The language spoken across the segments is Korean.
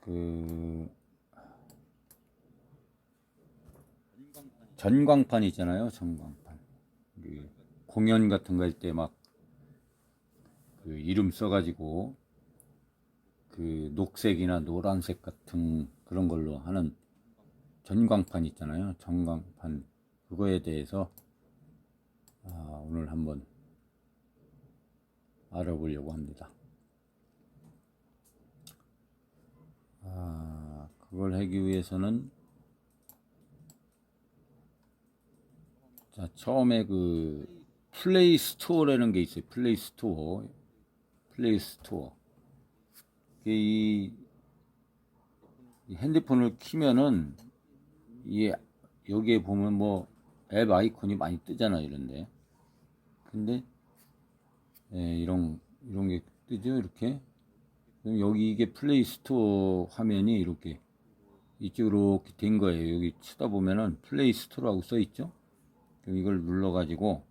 그 전광판 있잖아요. 전광판. 그 공연 같은 거 할 때 막 그 이름 써가지고 그 녹색이나 노란색 같은 그런 걸로 하는 전광판 있잖아요. 전광판 그거에 대해서 아, 오늘 한번 알아보려고 합니다. 아, 그걸 하기 위해서는 자, 처음에 그 플레이 스토어라는 게 있어요. 플레이 스토어. 플레이 스토어. 이, 이 핸드폰을 키면은 이 여기에 보면 뭐 앱 아이콘이 많이 뜨잖아요, 이런데. 근데 예, 이런 이런 게 뜨죠, 이렇게. 여기 이게 플레이 스토어 화면이 이렇게 이쪽으로 된 거예요. 여기 쳐다보면은 플레이 스토어라고 써 있죠. 그럼 이걸 눌러 가지고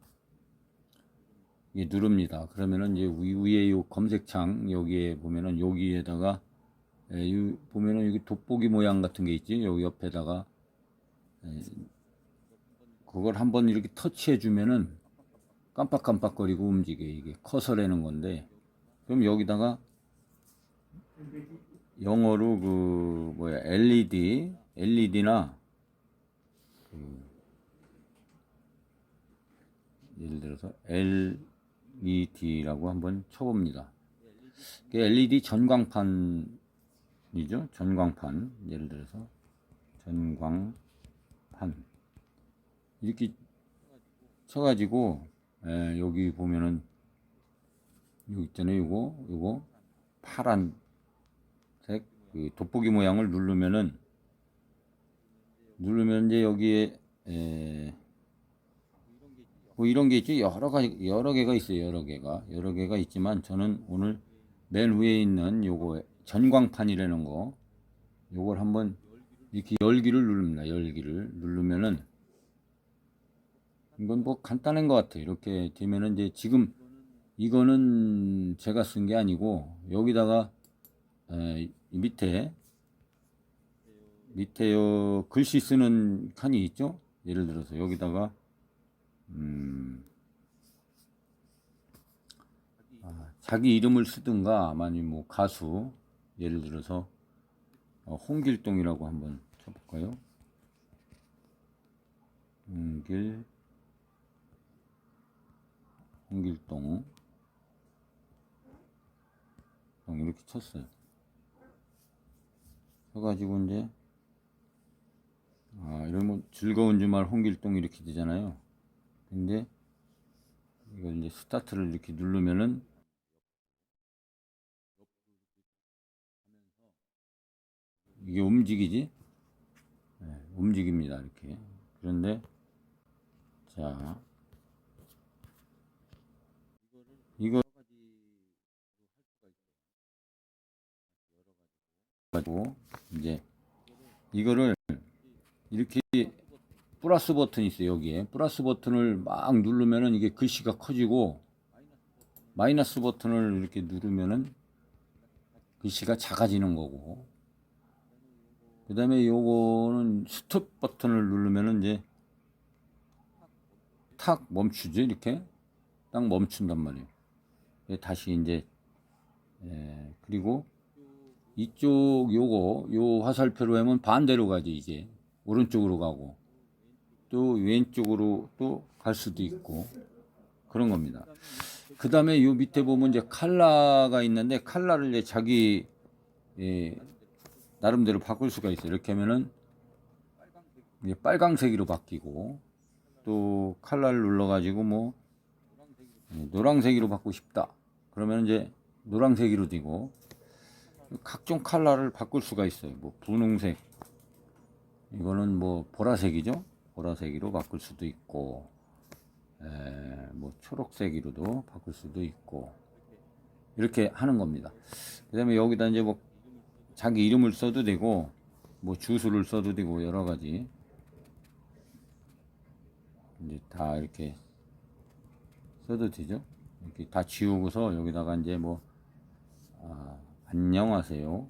이게 누릅니다. 그러면은 이제 위- 위에 요 검색창 여기에 보면은 여기에다가 예, 이 보면은 여기 돋보기 모양 같은 게 있지. 여기 옆에다가 예, 그걸 한번 이렇게 터치해 주면은 깜빡깜빡거리고 움직여 이게 커서라는 건데 그럼 여기다가 영어로 그 뭐야 LED LED나 예를 들어서 LED라고 한번 쳐봅니다. LED 전광판이죠. 전광판. 예를 들어서 전광판 이렇게 쳐가지고 에, 여기 보면은 여기 있잖아요. 요거 요거 파란색 그 돋보기 모양을 누르면은 누르면 이제 여기에 에, 뭐 이런 게 있죠. 여러 가지 여러 개가 있어요. 여러 개가 여러 개가 있지만 저는 오늘 맨 위에 있는 요거 전광판이라는 거 요걸 한번 이렇게 열기를 누릅니다. 열기를 누르면은 이건 뭐 간단한 것 같아요. 이렇게 되면은 이제 지금 이거는 제가 쓴 게 아니고 여기다가 에, 이 밑에 밑에 요 글씨 쓰는 칸이 있죠. 예를 들어서 여기다가 음, 아, 자기 이름을 쓰든가 아니면 뭐 가수 예를 들어서 어, 홍길동이라고 한번 쳐볼까요? 홍길 홍길동 어, 이렇게 쳤어요. 쳐가지고 이제 아 이러면 즐거운 주말 홍길동 이렇게 되잖아요. 근데 이걸 이제 스타트를 이렇게 누르면은 이게 움직이지? 네, 움직입니다. 이렇게. 그런데 자 이거 가지고 이제 이거를 이렇게 플러스 버튼이 있어요 여기에. 플러스 버튼을 막 누르면은 이게 글씨가 커지고 마이너스 버튼을 이렇게 누르면은 글씨가 작아지는 거고. 그 다음에 요거는 스톱 버튼을 누르면은 이제 탁 멈추죠 이렇게? 딱 멈춘단 말이에요. 다시 이제 에, 그리고 이쪽 요거 요 화살표로 하면 반대로 가지 이제 오른쪽으로 가고 또 왼쪽으로 또 갈 수도 있고 그런 겁니다. 그 다음에 요 밑에 보면 이제 칼라가 있는데 칼라를 이제 자기 예, 나름대로 바꿀 수가 있어요. 이렇게 하면은 이제 빨강색으로 바뀌고 또 칼라를 눌러가지고 뭐 예, 노란색으로 바꾸고 싶다. 그러면 이제 노란색으로 되고 각종 칼라를 바꿀 수가 있어요. 뭐 분홍색 이거는 뭐 보라색이죠. 보라색으로 바꿀 수도 있고 에, 뭐 초록색으로도 바꿀 수도 있고 이렇게 하는 겁니다. 그 다음에 여기다 이제 뭐 자기 이름을 써도 되고 뭐 주소를 써도 되고 여러 가지 이제 다 이렇게 써도 되죠. 이렇게 다 지우고서 여기다가 이제 뭐 아, 안녕하세요.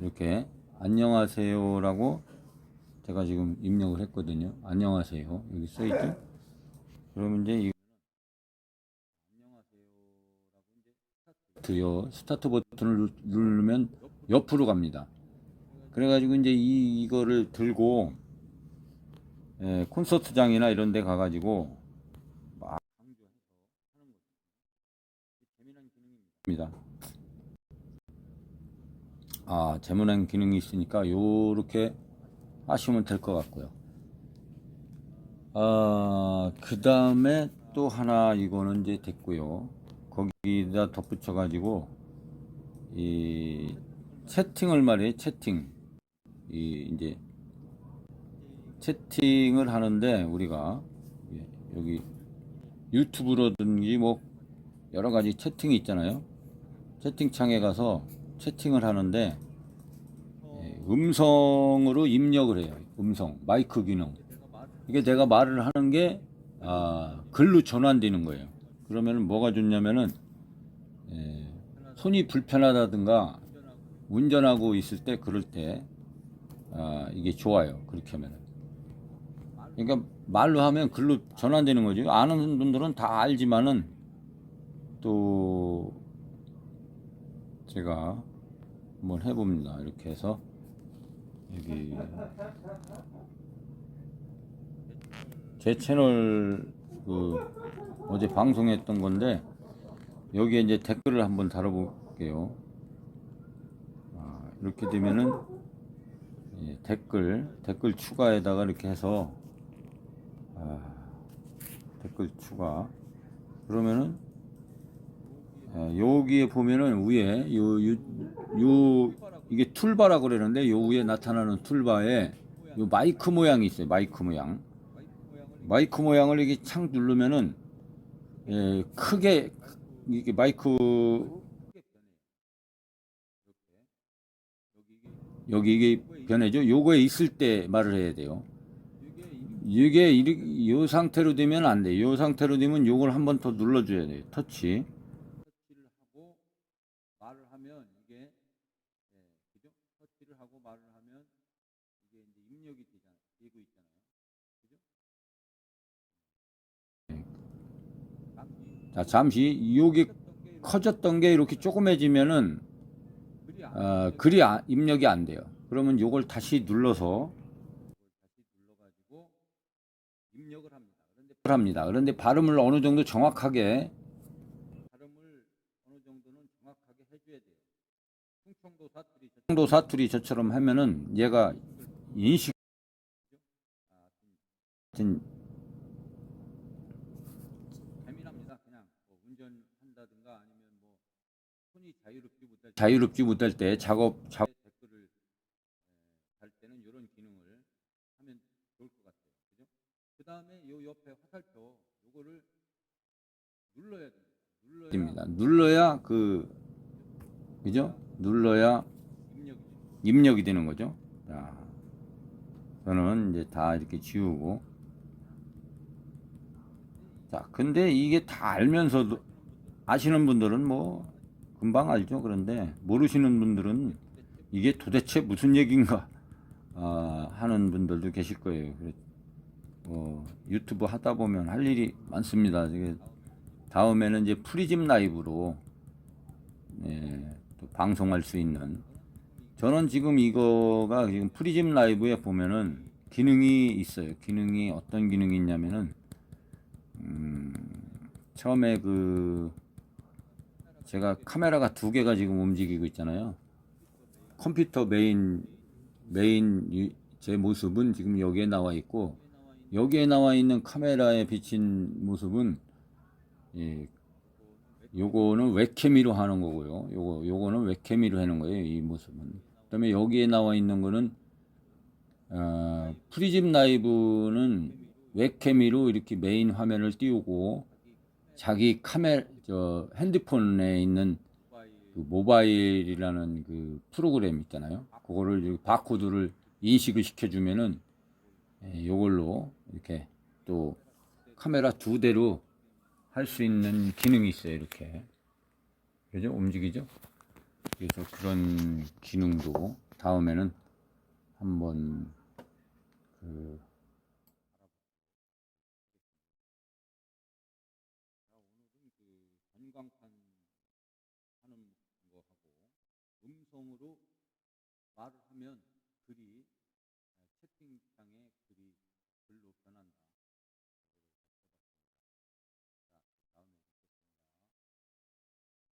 이렇게 안녕하세요라고 제가 지금 입력을 했거든요. 안녕하세요. 여기 써 있죠? 그러면 이제 이 스타트요. 스타트 버튼을 누- 누르면 옆으로 갑니다. 그래가지고 이제 이, 이거를 들고 예, 콘서트장이나 이런 데 가가지고 막 강조해서 하는 거죠. 재미난 기능 입니다. 아, 재미난 기능이 있으니까 요렇게 하시면 될 것 같고요. 아, 그 다음에 또 하나 이거는 이제 됐고요. 거기다 덧붙여 가지고 이 채팅을 말이에요. 채팅. 이 이제 채팅을 하는데 우리가 예, 여기 유튜브로든지 뭐 여러 가지 채팅이 있잖아요. 채팅창에 가서 채팅을 하는데 예, 음성으로 입력을 해요. 음성 마이크 기능. 이게 내가 말을 하는 게 아, 글로 전환되는 거예요. 그러면 뭐가 좋냐면은 예, 손이 불편하다든가 운전하고 있을 때 그럴 때 아, 이게 좋아요. 그렇게 하면은. 그러니까 말로 하면 글로 전환되는 거죠. 아는 분들은 다 알지만은 또 제가 한번 해봅니다. 이렇게 해서 여기 제 채널 그 어제 방송했던 건데 여기에 이제 댓글을 한번 달아볼게요. 아, 이렇게 되면은 예, 댓글 댓글 추가에다가 이렇게 해서 아, 댓글 추가 그러면은 예, 여기에 보면은 위에 요, 요, 요 이게 툴바라고 그러는데 요 위에 나타나는 툴바에 요 마이크 모양이 있어요 마이크 모양 마이크 모양을 이렇게 착 누르면은 예, 크게 이게 마이크 여기 이게 변해죠. 요거에 있을 때 말을 해야 돼요. 이게 이 상태로 되면 안 돼. 요 상태로 되면 요걸 한 번 더 눌러줘야 돼요. 터치. 말을 하면 이게 예, 그죠? 터치를 하고 말을 하면 이게 이제 입력이 되잖아, 되고 있잖아요. 그죠? 자 잠시 요게 커졌던 게 이렇게 조그매지면은 어, 글이 아- 입력이 안 돼요. 그러면 요걸 다시 눌러서 입력을 합니다. 그런데 발음을 어느 정도 정확하게 발음을 어느 정도는 정확하게 해줘야 돼요. 충청도 충청도 사투리 저처럼 하면은 얘가 인식 하여튼 재미납니다. 그냥 뭐 운전한다든가 아니면 뭐 손이 자유롭지 못할 자유롭지 못할 때 작업 작업 댓글을 에, 달 때는 이런 기능을 하면 좋을 것 같아요. 그죠? 그 다음에 요 옆에 화살표 요거를 눌러야 됩니다. 눌러야 됩니다. 눌러야 그 그죠? 눌러야 입력이, 되는 거죠. 자, 저는 이제 다 이렇게 지우고 자, 근데 이게 다 알면서도 아시는 분들은 뭐 금방 알죠. 그런데 모르시는 분들은 이게 도대체 무슨 얘기인가 아, 하는 분들도 계실 거예요. 어, 유튜브 하다 보면 할 일이 많습니다. 다음에는 이제 프리즘 라이브로 예, 또 방송할 수 있는 저는 지금 이거가 지금 프리즘 라이브에 보면은 기능이 있어요. 기능이 어떤 기능이 있냐면은 음, 처음에 그 제가 카메라가 두 개가 지금 움직이고 있잖아요. 컴퓨터 메인 메인 유- 제 모습은 지금 여기에 나와 있고 여기에 나와 있는 카메라에 비친 모습은 예, 요거는 웹캠으로 하는 거고요. 요거 요거는 웹캠으로 하는 거예요. 이 모습은. 그다음에 여기에 나와 있는 거는 어, 프리즘 라이브는 웹캠으로 이렇게 메인 화면을 띄우고 자기 카메라 저 핸드폰에 있는 그 모바일이라는 그 프로그램 있잖아요. 그거를 바코드를 인식을 시켜주면은 예, 요걸로 이렇게 또 카메라 두 대로 할 수 있는 기능이 있어요. 이렇게. 그죠? 움직이죠? 그래서 그런 기능도 다음에는 한번 그 전광판 하는 거 하고 음성으로 말을 하면 글이 채팅창에 글이 글로 변한다.